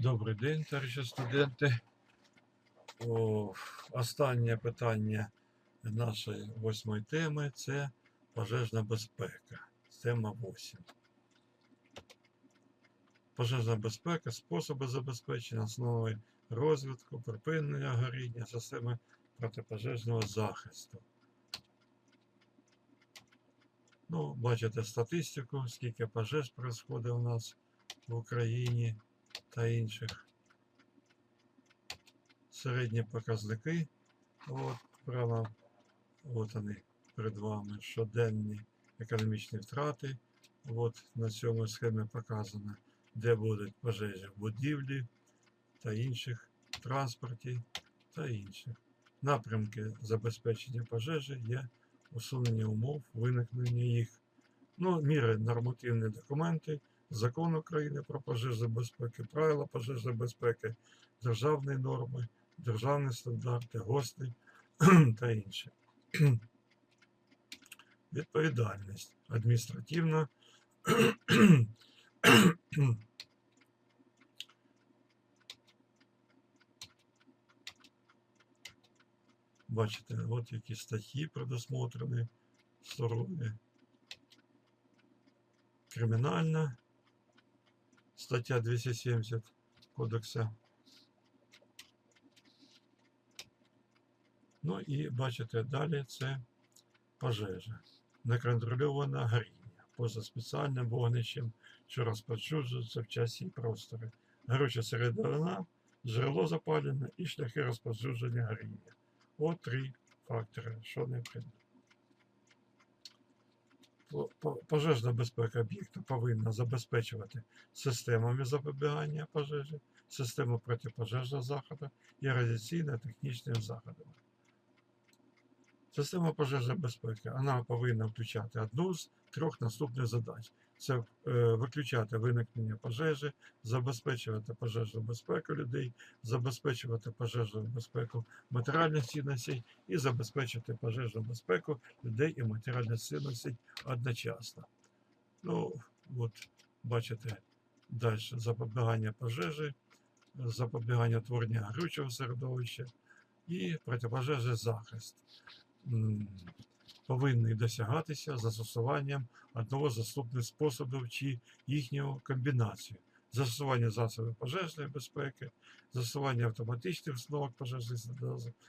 Добрий день, товариші студенти. О, останнє питання нашої восьмої теми це пожежна безпека. Тема 8. Пожежна безпека, способи забезпечення, основи розвитку, припинення горіння, системи протипожежного захисту. Ну, бачите статистику, скільки пожеж происходить у нас в Україні та інших. Середні показники. От прямо от вони перед вами щоденні економічні втрати. От на цьому схемі показано, де будуть пожежі в будівлі та інших транспорті та інших. Напрямки забезпечення пожежі є усунення умов виникнення їх. Ну, міри нормативні документи, Закон України про пожежну безпеку, правила пожежної безпеки, державні норми, державні стандарти, ГОСТи та інше. Відповідальність адміністративна. Бачите, от які статті предусмотрені сторони. Кримінальна стаття 270 кодексу. Ну і бачите, далі це пожежа. Неконтрольоване горіння поза спеціальним вогнищем, що розповсюджується в часі і просторі. Горюча середина, джерело запалення і шляхи розповсюдження горіння. От три фактори, що необхідно. По- по- Пожежна безпека об'єкту повинна забезпечувати системами запобігання пожежі, систему протипожежного заходу і радіаційно-технічними заходами. Система пожежної безпеки вона повинна включати одну з трьох наступних задач: це е, виключати виникнення пожежі, забезпечувати пожежну безпеку людей, забезпечувати пожежну безпеку матеріальних цінностей і забезпечити пожежну безпеку людей і матеріальних цінностей одночасно. Ну, от, бачите, далі запобігання пожежі, запобігання творення горючого середовища і протипожежний захист. Повинні досягатися застосуванням одного з доступних способів чи їхнього комбінацію. Застосування засобів пожежної безпеки, застосування автоматичних установок пожежної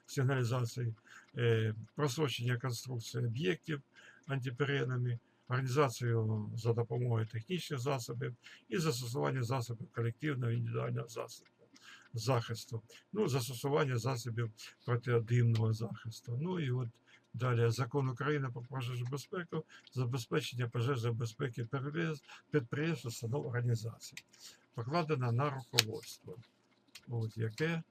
сигналізації, е, просочення конструкції об'єктів антиперенами, організацію за допомогою технічних засобів і застосування засобів колективного індивідуального засобу захисту, ну, застосування засобів протидимного захисту. Ну і от далі закон України про пожежну безпеку, забезпечення пожежної безпеки підприємств, установ організацій. Покладено на руководство. От яке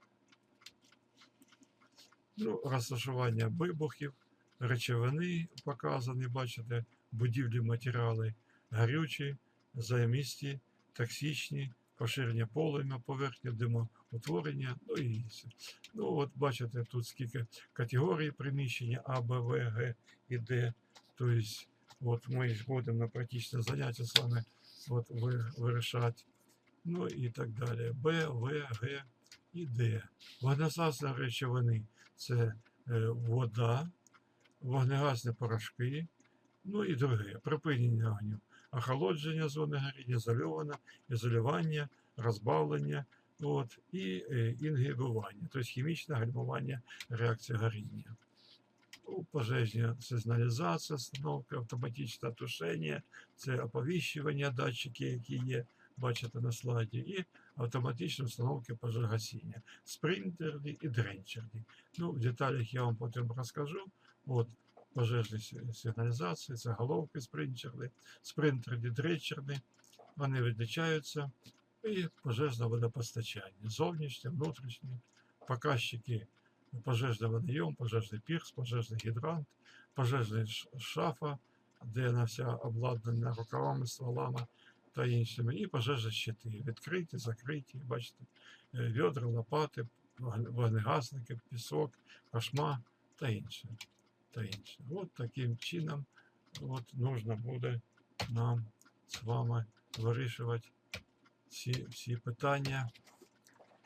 ну, розташування вибухів, речовини показані, бачите, будівлі матеріали гарючі, заємісті, токсичні, поширення полум'я, поверхня димоутворення, ну і інше. Ну, от бачите, тут скільки категорій приміщення А, Б, В, Г і Д. Тобто, от ми будемо на практичне заняття з вами от, вирішати. Ну і так далі. Б, В, Г і Д. Вогнесасні речовини це е, вода, вогнегасні порошки, ну і друге. Припинення огню, охолодження зони горіння, ізольоване, ізолювання, розбавлення от, і е, інгибування, тобто хімічне гальмування реакції горіння. Ну, Пожежна сигналізація, установка, автоматичне тушення, це оповіщування датчики, які є, бачите на слайді, і автоматичні установки пожежогасіння, спринтерні і дренчерні. Ну, в деталях я вам потім розкажу. От, пожежні сигналізації, це головки спринтерні, спринтерні, дренчерні, вони відлічаються, і пожежне водопостачання, зовнішнє, внутрішнє, показчики пожежний водойом, пожежний пірс, пожежний гідрант, пожежний шафа, де вона вся обладнана рукавами, стволами та іншими, і пожежні щити, відкриті, закриті, бачите, е, відра, лопати, вогнегасники, пісок, пашма та інше. Та інше. От таким чином от, нужно буде нам з вами вирішувати всі, всі питання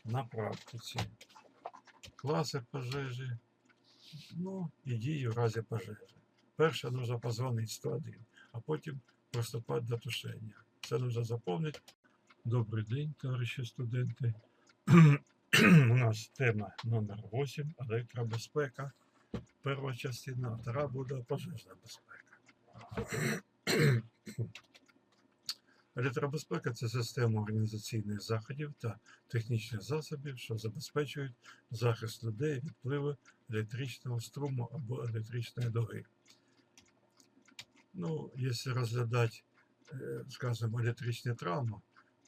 на практиці. Класи пожежі, ну і дії в разі пожежі. Перше потрібно позвонити 101, а потім приступати до тушення. Це потрібно заповнити. Добрий день, товариші студенти. У нас тема номер 8 електробезпека. Перша частина, а буде пожежна безпека. Електробезпека це система організаційних заходів та технічних засобів, що забезпечують захист людей від впливу електричного струму або електричної дуги. Ну, якщо розглядати, е, скажімо, електричні травми,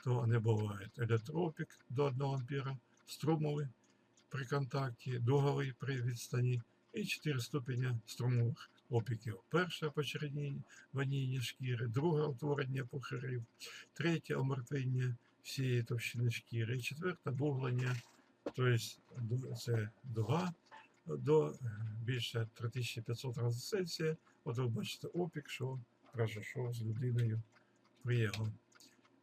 то вони бувають електроопік до 1 ампера, струмовий при контакті, дуговий при відстані і 4 ступеня струмових опіків. Перше почерніння шкіри, друге утворення пухарів, третє омертвення всієї товщини шкіри, і четверте буглення, тобто це дуга до більше 3500 градусів Цельсія. От ви бачите опік, що произошов з людиною при його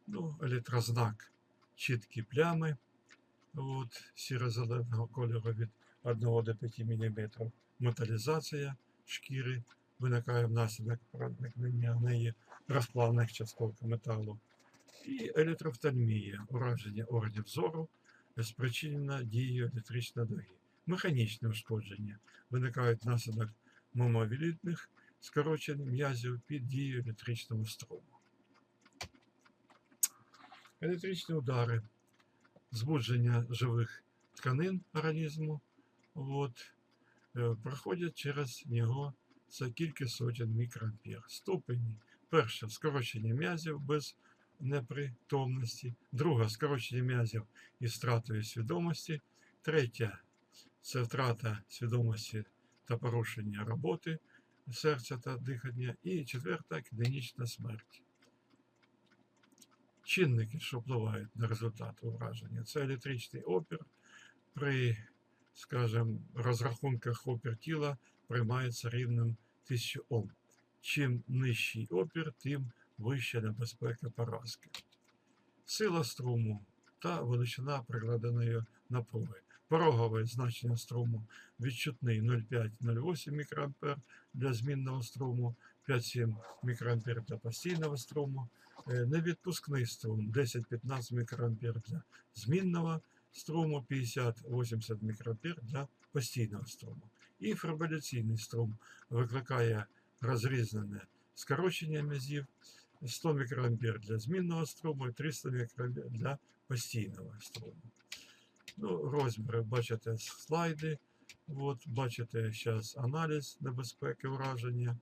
ну, електрознак, чіткі плями от, сіро-зеленого кольору від 1 до 5 мм. Металізація шкіри виникає внаслідок проникнення в неї розплавних часток металу. І електрофтальмія, ураження органів зору, спричинена дією електричної дуги. Механічне ушкодження виникають внаслідок мимовілітних скорочень м'язів під дією електричного струму. Електричні удари, збудження живих тканин організму от, е, проходять через нього це кілька сотень мікроампер. Ступені. Перше скорочення м'язів без непритомності, друге скорочення м'язів із втратою свідомості, третє це втрата свідомості та порушення роботи серця та дихання, і четверта клінічна смерть. Чинники, що впливають на результат ураження, це електричний опір. При, скажімо, розрахунках опір тіла приймається рівнем 1000 Ом. Чим нижчий опір, тим вища небезпека поразки. Сила струму та величина прикладеної напруги. Порогове значення струму відчутний 0,5-0,8 мА для змінного струму, 5-7 мА для постійного струму, невідпускний струм 10-15 мА для змінного струму, 50-80 мА для постійного струму. І фібриляційний струм викликає розрізнене скорочення м'язів, 100 мА для змінного струму і 300 мА для постійного струму. Ну, Розміри бачите слайди. От, Бачите зараз аналіз небезпеки ураження,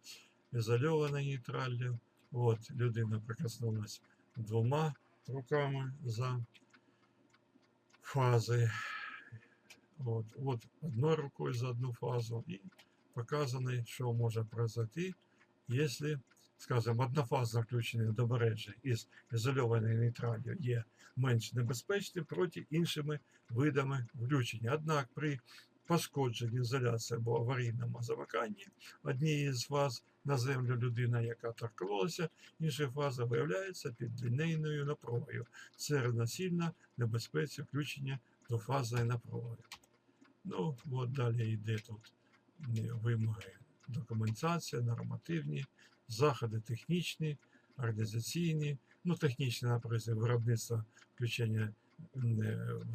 ізольоване нейтралів. От, людина прикоснулась двома руками за фази. От, от одною рукою за одну фазу. І показано, що може произойти, якщо, скажімо, однофазне включення до мережі із ізольованою нейтралью є менш небезпечним проти іншими видами включення. Однак при пошкодженні ізоляції або аварійному замиканні однієї з фаз на землю людина, яка торкнулася, інша фаза виявляється під лінейною напругою. Це равносильно небезпеці включення до фазної напруги. Ну, от далі йде тут вимоги документація, нормативні, заходи технічні, організаційні, ну, технічне, наприклад, виробництво включення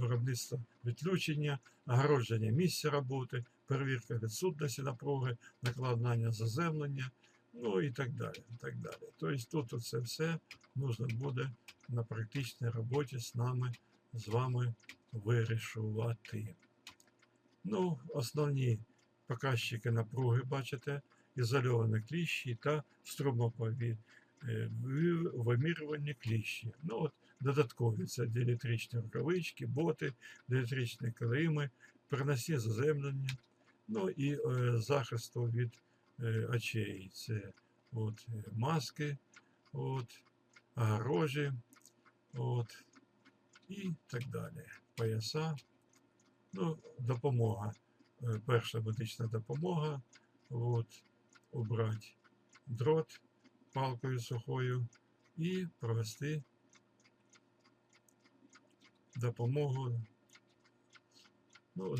виробництва відключення, огородження місця роботи, перевірка відсутності напруги, накладання заземлення, ну і так далі. Так далі. Тобто тут це все можна буде на практичній роботі з нами, з вами вирішувати. Ну, Основні показчики напруги, бачите, ізольовані кліщі та струмопові е, вимірювання кліщі. Ну, от, Додаткові це діелектричні рукавички, боти, діелектричні килими, переносні заземлення, ну і е, захисту від е, очей. Це от, е, маски, от, огорожі, от, і так далі. Пояса, ну, допомога. Е, перша медична допомога. От, убрати дрот палкою сухою і провести допомогу. Ну,